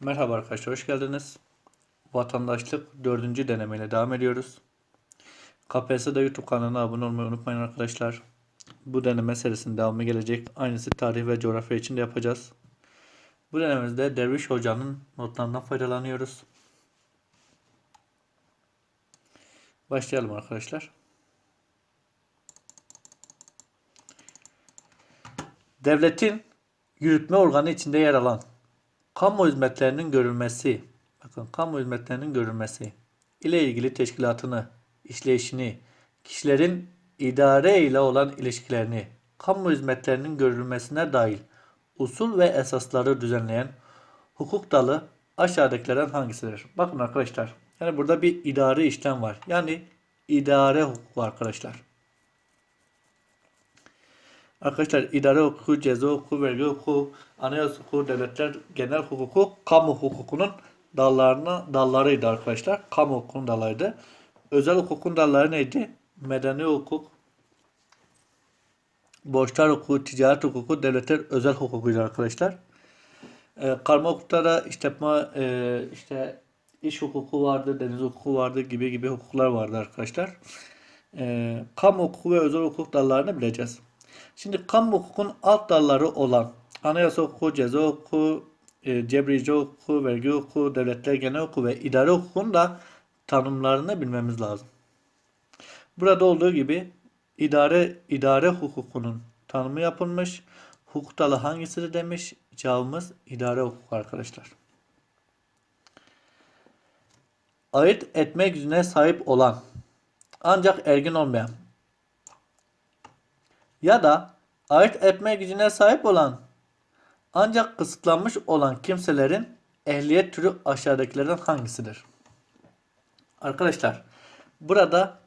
Merhaba arkadaşlar, hoş geldiniz. Vatandaşlık dördüncü denemeyle devam ediyoruz. KPSS'de YouTube kanalına abone olmayı unutmayın arkadaşlar. Bu deneme serisinin devamı gelecek. Aynısı tarih ve coğrafya için de yapacağız. Bu denememizde Derviş Hoca'nın notlarından faydalanıyoruz. Başlayalım arkadaşlar. Devletin yürütme organı içinde yer alan kamu hizmetlerinin görülmesi, bakın kamu hizmetlerinin görülmesi ile ilgili teşkilatını, işleyişini, kişilerin idare ile olan ilişkilerini, kamu hizmetlerinin görülmesine dahil usul ve esasları düzenleyen hukuk dalı aşağıdakilerden hangisidir? Bakın arkadaşlar, yani burada bir idari işlem var. Yani idare hukuku arkadaşlar. Arkadaşlar idare hukuku, ceza hukuku, vergi hukuku, anayasa hukuku, devletler genel hukuku, kamu hukukunun dallarına dallarıydı arkadaşlar. Kamu hukukunun dallarıydı. Özel hukukun dalları neydi? Medeni hukuk, borçlar hukuku, ticaret hukuku, devletler özel hukukuydu arkadaşlar. E, karma hukukta da işte, e, işte iş hukuku vardı, deniz hukuku vardı gibi gibi hukuklar vardı arkadaşlar. E, kamu hukuku ve özel hukuk dallarını bileceğiz. Şimdi kamu hukukun alt dalları olan anayasa hukuku, ceza hukuku, e, cebrici hukuku, vergi hukuku, devletler genel hukuku ve idare hukukun da tanımlarını bilmemiz lazım. Burada olduğu gibi idare idare hukukunun tanımı yapılmış. Hukuk dalı hangisidir demiş. Cevabımız idare hukuku arkadaşlar. Ayırt etme gücüne sahip olan ancak ergin olmayan ya da ayırt etme gücüne sahip olan ancak kısıtlanmış olan kimselerin ehliyet türü aşağıdakilerden hangisidir? Arkadaşlar burada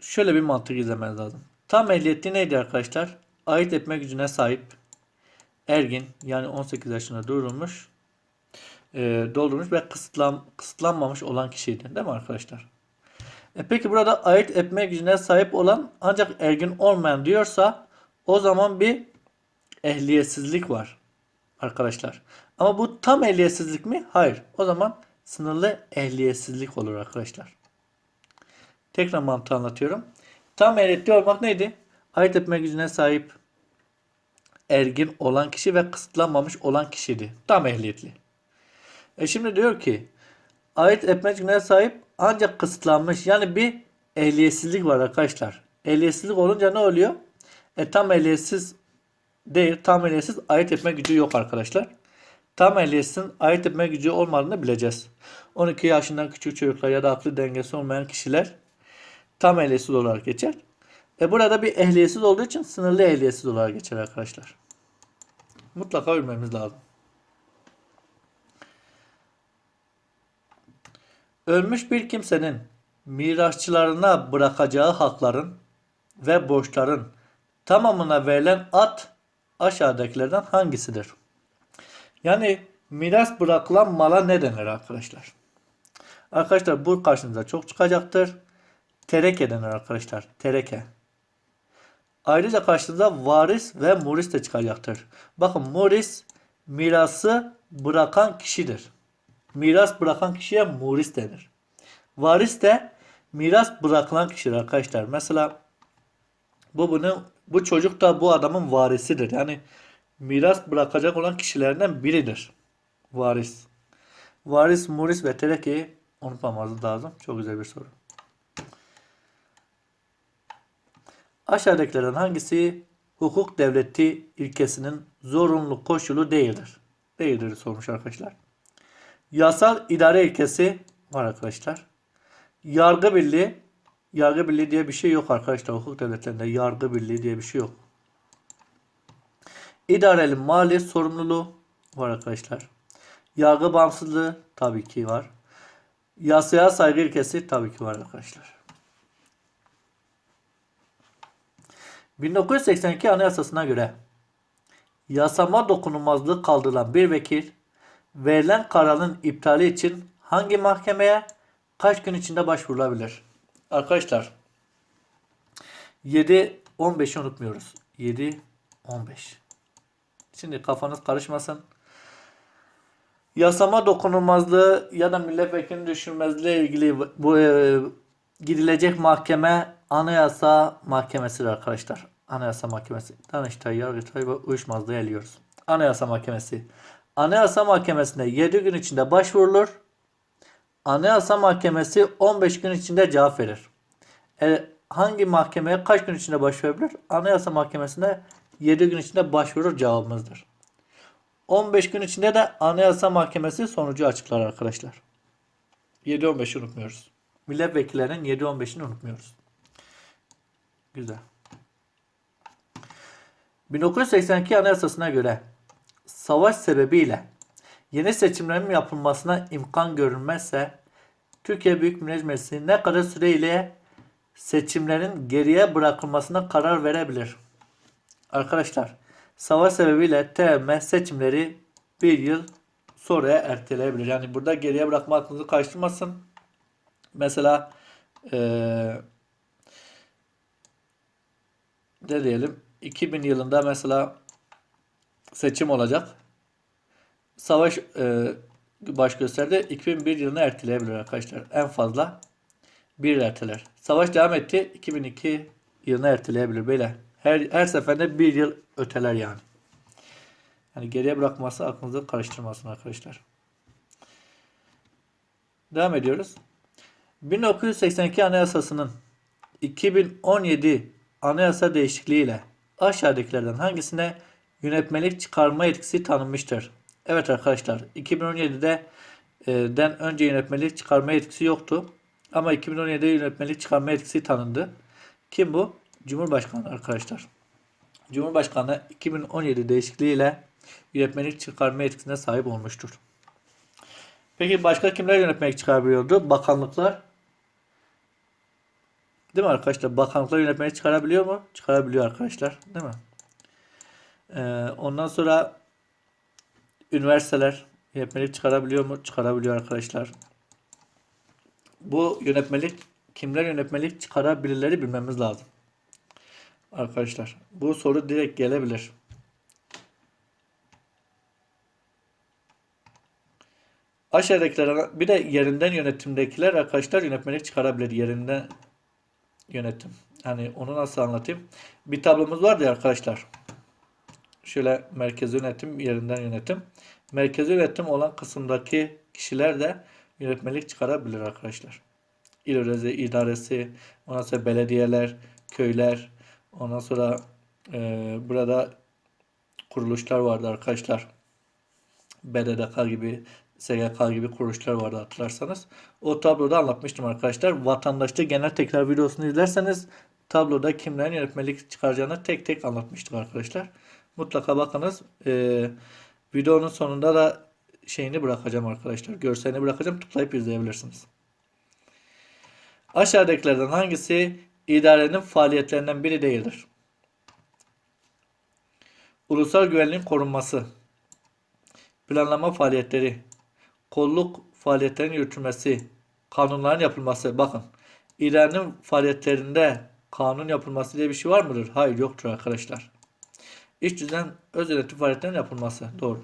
şöyle bir mantık izlemeniz lazım. Tam ehliyeti neydi arkadaşlar? Ayırt etme gücüne sahip ergin yani 18 yaşına doldurmuş e, doldurmuş ve kısıtlan, kısıtlanmamış olan kişiydi. Değil mi arkadaşlar? E peki burada ayırt etme gücüne sahip olan ancak ergin olmayan diyorsa o zaman bir ehliyetsizlik var arkadaşlar. Ama bu tam ehliyetsizlik mi? Hayır. O zaman sınırlı ehliyetsizlik olur arkadaşlar. Tekrar mantığı anlatıyorum. Tam ehliyetli olmak neydi? Ayırt etme gücüne sahip ergin olan kişi ve kısıtlanmamış olan kişiydi. Tam ehliyetli. E şimdi diyor ki ayırt etme gücüne sahip ancak kısıtlanmış. Yani bir ehliyetsizlik var arkadaşlar. Ehliyetsizlik olunca ne oluyor? E, tam ehliyetsiz değil. Tam ehliyetsiz ayırt etme gücü yok arkadaşlar. Tam ehliyetsizin ayırt etme gücü olmadığını bileceğiz. 12 yaşından küçük çocuklar ya da aklı dengesi olmayan kişiler tam ehliyetsiz olarak geçer. E burada bir ehliyetsiz olduğu için sınırlı ehliyetsiz olarak geçer arkadaşlar. Mutlaka bilmemiz lazım. Ölmüş bir kimsenin mirasçılarına bırakacağı hakların ve borçların tamamına verilen at aşağıdakilerden hangisidir? Yani miras bırakılan mala ne denir arkadaşlar? Arkadaşlar bu karşınıza çok çıkacaktır. Tereke denir arkadaşlar. Tereke. Ayrıca karşınıza varis ve muris de çıkacaktır. Bakın muris mirası bırakan kişidir. Miras bırakan kişiye muris denir. Varis de miras bırakılan kişidir arkadaşlar. Mesela bu bunun bu çocuk da bu adamın varisidir. Yani miras bırakacak olan kişilerden biridir. Varis. Varis, muris ve terekeyi unutmamamız lazım. Çok güzel bir soru. Aşağıdakilerden hangisi hukuk devleti ilkesinin zorunlu koşulu değildir? Değildir sormuş arkadaşlar. Yasal idare ilkesi var arkadaşlar. Yargı birliği Yargı birliği diye bir şey yok arkadaşlar. Hukuk devletlerinde yargı birliği diye bir şey yok. İdareli mali sorumluluğu var arkadaşlar. Yargı bağımsızlığı tabii ki var. Yasaya saygı ilkesi tabii ki var arkadaşlar. 1982 Anayasası'na göre yasama dokunulmazlığı kaldırılan bir vekil verilen kararın iptali için hangi mahkemeye kaç gün içinde başvurulabilir? Arkadaşlar 7 15'i unutmuyoruz. 7 15. Şimdi kafanız karışmasın. Yasama dokunulmazlığı ya da milletvekilinin düşürmezliği ile ilgili bu e, gidilecek mahkeme Anayasa Mahkemesi'dir arkadaşlar. Anayasa Mahkemesi. Danıştay, Yargıtay ve Uyuşmazlığı eliyoruz. Anayasa Mahkemesi. Anayasa Mahkemesi'ne 7 gün içinde başvurulur. Anayasa Mahkemesi 15 gün içinde cevap verir. E, hangi mahkemeye kaç gün içinde başvurabilir? Anayasa Mahkemesi'ne 7 gün içinde başvurur cevabımızdır. 15 gün içinde de Anayasa Mahkemesi sonucu açıklar arkadaşlar. 7-15'i unutmuyoruz. Milletvekillerinin 7-15'ini unutmuyoruz. Güzel. 1982 Anayasası'na göre savaş sebebiyle yeni seçimlerin yapılmasına imkan görülmezse Türkiye Büyük Millet Meclisi ne kadar süreyle seçimlerin geriye bırakılmasına karar verebilir? Arkadaşlar savaş sebebiyle TM seçimleri bir yıl sonraya erteleyebilir. Yani burada geriye bırakma aklınızı karıştırmasın. Mesela eee ne diyelim 2000 yılında mesela seçim olacak. Savaş e, baş gösterdi. 2001 yılına erteleyebilir arkadaşlar. En fazla bir erteler. Savaş devam etti. 2002 yılına erteleyebilir. Böyle her, her seferinde bir yıl öteler yani. Yani geriye bırakması aklınızı karıştırmasın arkadaşlar. Devam ediyoruz. 1982 Anayasası'nın 2017 Anayasa değişikliğiyle aşağıdakilerden hangisine yönetmelik çıkarma yetkisi tanınmıştır? Evet arkadaşlar 2017'de e, den önce yönetmelik çıkarma yetkisi yoktu. Ama 2017'de yönetmelik çıkarma yetkisi tanındı. Kim bu? Cumhurbaşkanı arkadaşlar. Cumhurbaşkanı 2017 değişikliğiyle yönetmelik çıkarma yetkisine sahip olmuştur. Peki başka kimler yönetmelik çıkarabiliyordu? Bakanlıklar. Değil mi arkadaşlar? Bakanlıklar yönetmelik çıkarabiliyor mu? Çıkarabiliyor arkadaşlar. Değil mi? Ee, ondan sonra üniversiteler yönetmelik çıkarabiliyor mu? Çıkarabiliyor arkadaşlar. Bu yönetmelik kimler yönetmelik çıkarabilirleri bilmemiz lazım. Arkadaşlar bu soru direkt gelebilir. Aşağıdakilerden bir de yerinden yönetimdekiler arkadaşlar yönetmelik çıkarabilir. Yerinden yönetim. Hani onu nasıl anlatayım? Bir tablomuz vardı ya arkadaşlar. Şöyle merkezi yönetim, yerinden yönetim. Merkezi yönetim olan kısımdaki kişiler de yönetmelik çıkarabilir arkadaşlar. İl Özel idaresi, ondan sonra belediyeler, köyler, ondan sonra e, burada kuruluşlar vardı arkadaşlar. BDDK gibi, SGK gibi kuruluşlar vardı hatırlarsanız. O tabloda anlatmıştım arkadaşlar. Vatandaşta genel tekrar videosunu izlerseniz tabloda kimlerin yönetmelik çıkaracağını tek tek anlatmıştık arkadaşlar. Mutlaka bakınız. Ee, videonun sonunda da şeyini bırakacağım arkadaşlar. Görselini bırakacağım. Tıklayıp izleyebilirsiniz. Aşağıdakilerden hangisi idarenin faaliyetlerinden biri değildir? Ulusal güvenliğin korunması, planlama faaliyetleri, kolluk faaliyetlerinin yürütülmesi, kanunların yapılması. Bakın, idarenin faaliyetlerinde kanun yapılması diye bir şey var mıdır? Hayır yoktur arkadaşlar. İç düzen öz faaliyetlerinin yapılması. Doğru.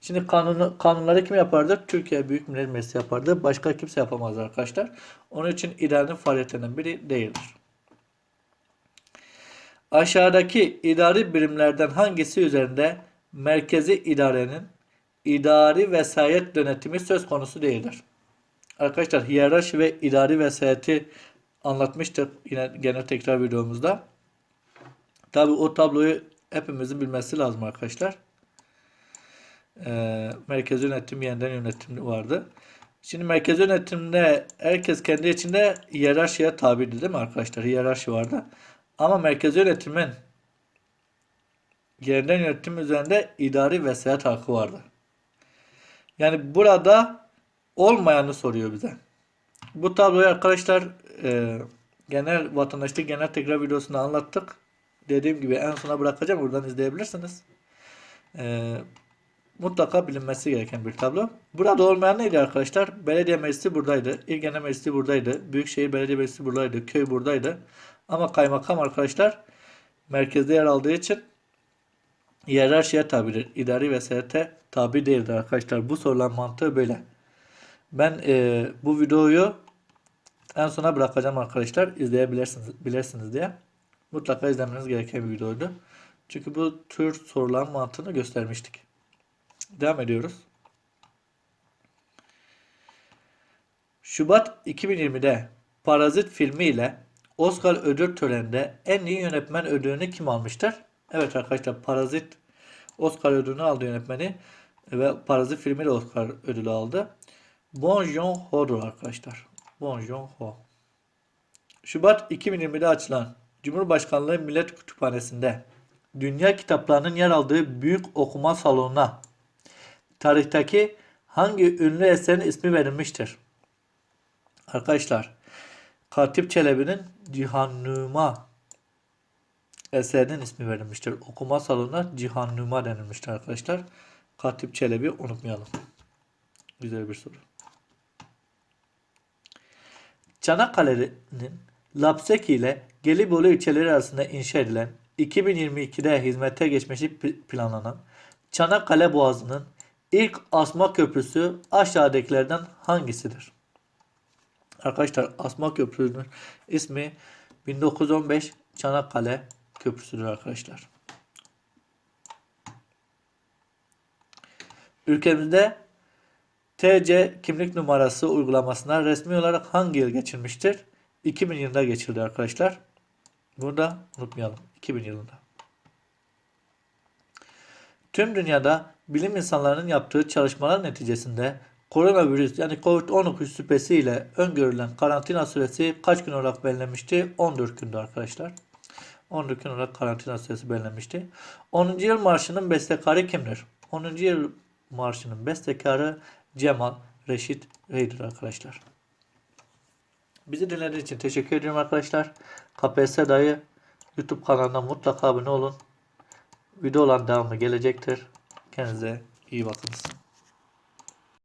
Şimdi kanunu, kanunları kim yapardı? Türkiye Büyük Millet Meclisi yapardı. Başka kimse yapamaz arkadaşlar. Onun için idarenin faaliyetlerinden biri değildir. Aşağıdaki idari birimlerden hangisi üzerinde merkezi idarenin idari vesayet yönetimi söz konusu değildir? Arkadaşlar hiyerarşi ve idari vesayeti anlatmıştık yine genel tekrar videomuzda. Tabi o tabloyu hepimizin bilmesi lazım arkadaşlar. Ee, merkez yönetim yeniden yönetim vardı. Şimdi merkez yönetimde herkes kendi içinde hiyerarşiye tabirdi değil mi arkadaşlar? Hiyerarşi vardı. Ama merkez yönetimin yeniden yönetim üzerinde idari vesayet hakkı vardı. Yani burada olmayanı soruyor bize. Bu tabloyu arkadaşlar e, genel vatandaşlık genel tekrar videosunda anlattık. Dediğim gibi en sona bırakacağım. Buradan izleyebilirsiniz. E, mutlaka bilinmesi gereken bir tablo. Burada olmayan neydi arkadaşlar? Belediye meclisi buradaydı. İl genel meclisi buradaydı. Büyükşehir belediye meclisi buradaydı. Köy buradaydı. Ama kaymakam arkadaşlar merkezde yer aldığı için hiyerarşiye tabidir. İdari vesayete tabi değildir arkadaşlar. Bu sorulan mantığı böyle. Ben e, bu videoyu en sona bırakacağım arkadaşlar. İzleyebilirsiniz bilirsiniz diye. Mutlaka izlemeniz gereken bir videoydu. Çünkü bu tür soruların mantığını göstermiştik. Devam ediyoruz. Şubat 2020'de Parazit filmiyle Oscar ödül töreninde en iyi yönetmen ödülünü kim almıştır? Evet arkadaşlar Parazit Oscar ödülünü aldı yönetmeni ve Parazit filmiyle Oscar ödülü aldı. Bong Joon-ho'dur arkadaşlar. Bong Joon-ho. Şubat 2020'de açılan Cumhurbaşkanlığı Millet Kütüphanesi'nde dünya kitaplarının yer aldığı büyük okuma salonuna tarihteki hangi ünlü eserin ismi verilmiştir? Arkadaşlar Katip Çelebi'nin Cihannuma eserinin ismi verilmiştir. Okuma salonuna Cihannuma denilmiştir arkadaşlar. Katip Çelebi unutmayalım. Güzel bir soru. Çanakkale'nin Lapseki ile Gelibolu ilçeleri arasında inşa edilen 2022'de hizmete geçmesi pl- planlanan Çanakkale Boğazı'nın ilk asma köprüsü aşağıdakilerden hangisidir? Arkadaşlar Asma Köprüsü'nün ismi 1915 Çanakkale Köprüsü'dür arkadaşlar. Ülkemizde TC kimlik numarası uygulamasına resmi olarak hangi yıl geçilmiştir? 2000 yılında geçildi arkadaşlar. Burada unutmayalım. 2000 yılında. Tüm dünyada bilim insanlarının yaptığı çalışmalar neticesinde koronavirüs yani COVID-19 şüphesiyle öngörülen karantina süresi kaç gün olarak belirlenmişti? 14 gündü arkadaşlar. 14 gün olarak karantina süresi belirlenmişti. 10. yıl marşının bestekarı kimdir? 10. yıl marşının bestekarı Cemal Reşit Rey'dir arkadaşlar. Bizi dinlediğiniz için teşekkür ediyorum arkadaşlar. KPSS dayı YouTube kanalına mutlaka abone olun. Video olan devamı gelecektir. Kendinize iyi bakınız.